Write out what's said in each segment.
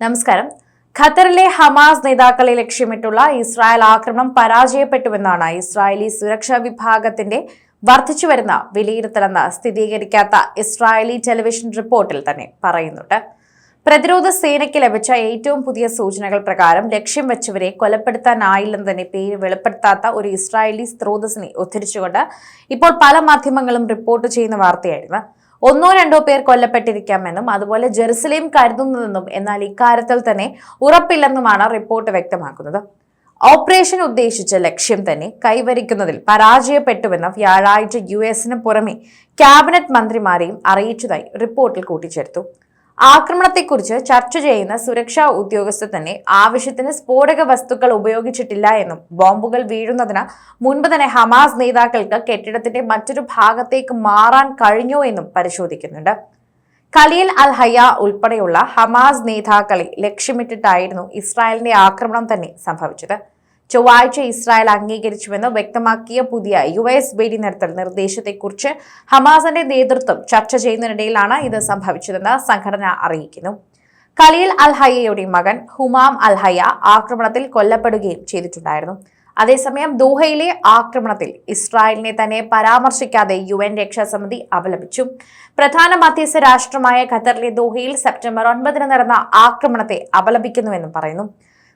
നമസ്കാരം. ഖത്തറിലെ ഹമാസ് നേതാക്കളെ ലക്ഷ്യമിട്ടുള്ള ഇസ്രായേൽ ആക്രമണം പരാജയപ്പെട്ടുവെന്നാണ് ഇസ്രായേലി സുരക്ഷാ വിഭാഗത്തിന്റെ വർദ്ധിച്ചുവരുന്ന വിലയിരുത്തലെന്ന് സ്ഥിരീകരിക്കാത്ത ഇസ്രായേലി ടെലിവിഷൻ റിപ്പോർട്ടിൽ തന്നെ പറയുന്നുണ്ട്. പ്രതിരോധ സേനയ്ക്ക് ലഭിച്ച ഏറ്റവും പുതിയ സൂചനകൾ പ്രകാരം ലക്ഷ്യം വെച്ചവരെ കൊലപ്പെടുത്താനായില്ലെന്ന് തന്നെ പേര് വെളിപ്പെടുത്താത്ത ഒരു ഇസ്രായേലി സ്രോതസ്സിനെ ഉദ്ധരിച്ചുകൊണ്ട് ഇപ്പോൾ പല മാധ്യമങ്ങളും റിപ്പോർട്ട് ചെയ്യുന്ന വാർത്തയായിരുന്നു. ഒന്നോ രണ്ടോ പേർ കൊല്ലപ്പെട്ടിരിക്കാമെന്നും അതുപോലെ ജെറുസലേം കരുതുന്നതെന്നും എന്നാൽ ഇക്കാര്യത്തിൽ തന്നെ ഉറപ്പില്ലെന്നുമാണ് റിപ്പോർട്ട് വ്യക്തമാക്കുന്നത്. ഓപ്പറേഷൻ ഉദ്ദേശിച്ച ലക്ഷ്യം തന്നെ കൈവരിക്കുന്നതിൽ പരാജയപ്പെട്ടുവെന്ന് വ്യാഴാഴ്ച യു എസിന് പുറമെ ക്യാബിനറ്റ് മന്ത്രിമാരെയും അറിയിച്ചതായി റിപ്പോർട്ടിൽ കൂട്ടിച്ചേർത്തു. ആക്രമണത്തെക്കുറിച്ച് ചർച്ച ചെയ്യുന്ന സുരക്ഷാ ഉദ്യോഗസ്ഥർ തന്നെ ആവശ്യത്തിന് സ്ഫോടക വസ്തുക്കൾ ഉപയോഗിച്ചിട്ടില്ല എന്നും ബോംബുകൾ വീഴുന്നതിന് മുൻപ് തന്നെ ഹമാസ് നേതാക്കൾക്ക് കെട്ടിടത്തിന്റെ മറ്റൊരു ഭാഗത്തേക്ക് മാറാൻ കഴിഞ്ഞോ എന്നും പരിശോധിക്കുന്നുണ്ട്. ഖലീൽ അൽ ഹയ്യ ഉൾപ്പെടെയുള്ള ഹമാസ് നേതാക്കളെ ലക്ഷ്യമിട്ടിട്ടായിരുന്നു ഇസ്രായേലിന്റെ ആക്രമണം തന്നെ സംഭവിച്ചത്. ചൊവ്വാഴ്ച ഇസ്രായേൽ അംഗീകരിച്ചുവെന്ന് വ്യക്തമാക്കിയ പുതിയ യു എസ് വെടിനിർത്തൽ നിർദ്ദേശത്തെക്കുറിച്ച് ഹമാസിന്റെ നേതൃത്വം ചർച്ച ചെയ്യുന്നതിനിടയിലാണ് ഇത് സംഭവിച്ചതെന്ന് സംഘടന അറിയിക്കുന്നു. ഖലീൽ അൽഹയ്യയുടെ മകൻ ഹുമാം അൽഹയ്യ ആക്രമണത്തിൽ കൊല്ലപ്പെടുകയും ചെയ്തിട്ടുണ്ടായിരുന്നു. അതേസമയം ദോഹയിലെ ആക്രമണത്തിൽ ഇസ്രായേലിനെ തന്നെ പരാമർശിക്കാതെ യു എൻ രക്ഷാസമിതി അപലപിച്ചു. പ്രധാന മധ്യസ്ഥ രാഷ്ട്രമായ ഖത്തറിലെ ദോഹയിൽ സെപ്റ്റംബർ ഒൻപതിന് നടന്ന ആക്രമണത്തെ അപലപിക്കുന്നുവെന്നും പറയുന്നു.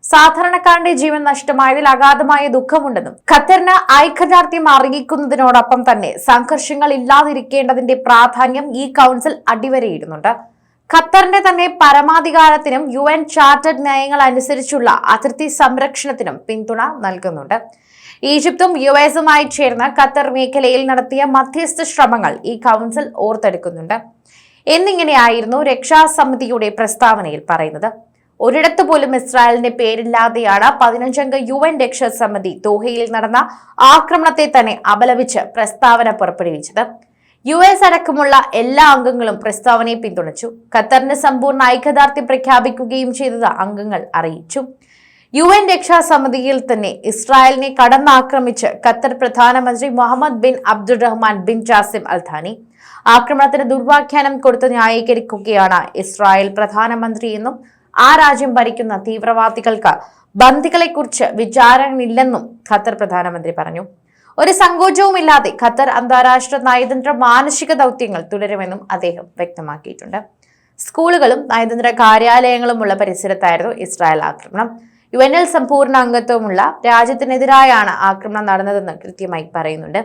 സാധാരണക്കാരന്റെ ജീവൻ നഷ്ടമായതിൽ അഗാധമായ ദുഃഖമുണ്ടെന്നും ഖത്തറിന് ഐക്യദാർഢ്യം അറിയിക്കുന്നതിനോടൊപ്പം തന്നെ സംഘർഷങ്ങൾ ഇല്ലാതിരിക്കേണ്ടതിന്റെ പ്രാധാന്യം ഈ കൗൺസിൽ അടിവരയിടുന്നുണ്ട്. ഖത്തറിന്റെ തന്നെ പരമാധികാരത്തിനും യു എൻ ചാർട്ടേഡ് നയങ്ങൾ അനുസരിച്ചുള്ള അതിർത്തി സംരക്ഷണത്തിനും പിന്തുണ നൽകുന്നുണ്ട്. ഈജിപ്തും യു എസുമായി ചേർന്ന് ഖത്തർ മേഖലയിൽ നടത്തിയ മധ്യസ്ഥ ശ്രമങ്ങൾ ഈ കൗൺസിൽ ഓർത്തെടുക്കുന്നുണ്ട്. എന്നിങ്ങനെയായിരുന്നു രക്ഷാസമിതിയുടെ പ്രസ്താവനയിൽ പറയുന്നത്. ഒരിടത്തു പോലും ഇസ്രായേലിന്റെ പേരില്ലാതെയാണ് പതിനഞ്ചംഗ യു എൻ രക്ഷാസമിതി ദോഹയിൽ നടന്ന ആക്രമണത്തെ തന്നെ അപലപിച്ച് പ്രസ്താവന പുറപ്പെടുവിച്ചത്. യു എസ് അടക്കമുള്ള എല്ലാ അംഗങ്ങളും പ്രസ്താവനയെ പിന്തുണച്ചു. ഖത്തറിന് സമ്പൂർണ ഐക്യദാർഢ്യം പ്രഖ്യാപിക്കുകയും ചെയ്തത് അംഗങ്ങൾ അറിയിച്ചു. യു എൻ രക്ഷാസമിതിയിൽ തന്നെ ഇസ്രായേലിനെ കടന്നാക്രമിച്ച് ഖത്തർ പ്രധാനമന്ത്രി Mohammed bin Abdulrahman bin Jassim Jassim Al Thani ആക്രമണത്തിന് ദുർവ്യാഖ്യാനം കൊടുത്ത് ന്യായീകരിക്കുകയാണ് ഇസ്രായേൽ പ്രധാനമന്ത്രിയെന്നും ആ രാജ്യം ഭരിക്കുന്ന തീവ്രവാദികൾക്ക് ബന്ദികളെക്കുറിച്ച് വിചാരങ്ങളില്ലെന്നും ഖത്തർ പ്രധാനമന്ത്രി പറഞ്ഞു. ഒരു സങ്കോചവുമില്ലാതെ ഖത്തർ അന്താരാഷ്ട്ര നയതന്ത്ര മാനസിക ദൗത്യങ്ങൾ തുടരുമെന്നും അദ്ദേഹം വ്യക്തമാക്കിയിട്ടുണ്ട്. സ്കൂളുകളും നയതന്ത്ര കാര്യാലയങ്ങളുമുള്ള പരിസരത്തായിരുന്നു ഇസ്രായേൽ ആക്രമണം. യു എൻ എൽ സമ്പൂർണ അംഗത്വമുള്ള രാജ്യത്തിനെതിരായാണ് ആക്രമണം നടന്നതെന്ന് കൃത്യമായി പറയുന്നുണ്ട്.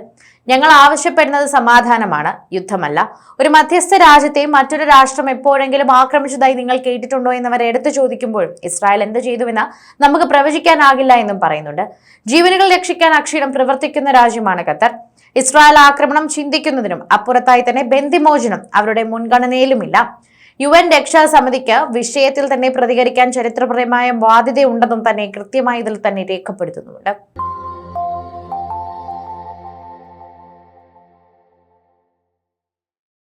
ഞങ്ങൾ ആവശ്യപ്പെടുന്നത് സമാധാനമാണ് യുദ്ധമല്ല. ഒരു മധ്യസ്ഥ രാജ്യത്തെ മറ്റൊരു രാഷ്ട്രം എപ്പോഴെങ്കിലും ആക്രമിച്ചതായി നിങ്ങൾ കേട്ടിട്ടുണ്ടോ എന്നവർ എടുത്തു ചോദിക്കുമ്പോഴും ഇസ്രായേൽ എന്ത് ചെയ്തുവെന്ന് നമുക്ക് പ്രവചിക്കാനാകില്ല എന്നും പറയുന്നുണ്ട്. ജീവനുകൾ രക്ഷിക്കാൻ അക്ഷീണം പ്രവർത്തിക്കുന്ന രാജ്യമാണ് ഖത്തർ. ഇസ്രായേൽ ആക്രമണം ചിന്തിക്കുന്നതിനും അപ്പുറത്തായി തന്നെ ബന്ദിമോചനം അവരുടെ മുൻഗണനയിലുമില്ല. യു എൻ രക്ഷാസമിതിക്ക് വിഷയത്തിൽ തന്നെ പ്രതികരിക്കാൻ ചരിത്രപരമായ ബാധ്യതയുണ്ടെന്നും തന്നെ കൃത്യമായി ഇതിൽ തന്നെ രേഖപ്പെടുത്തുന്നുണ്ട്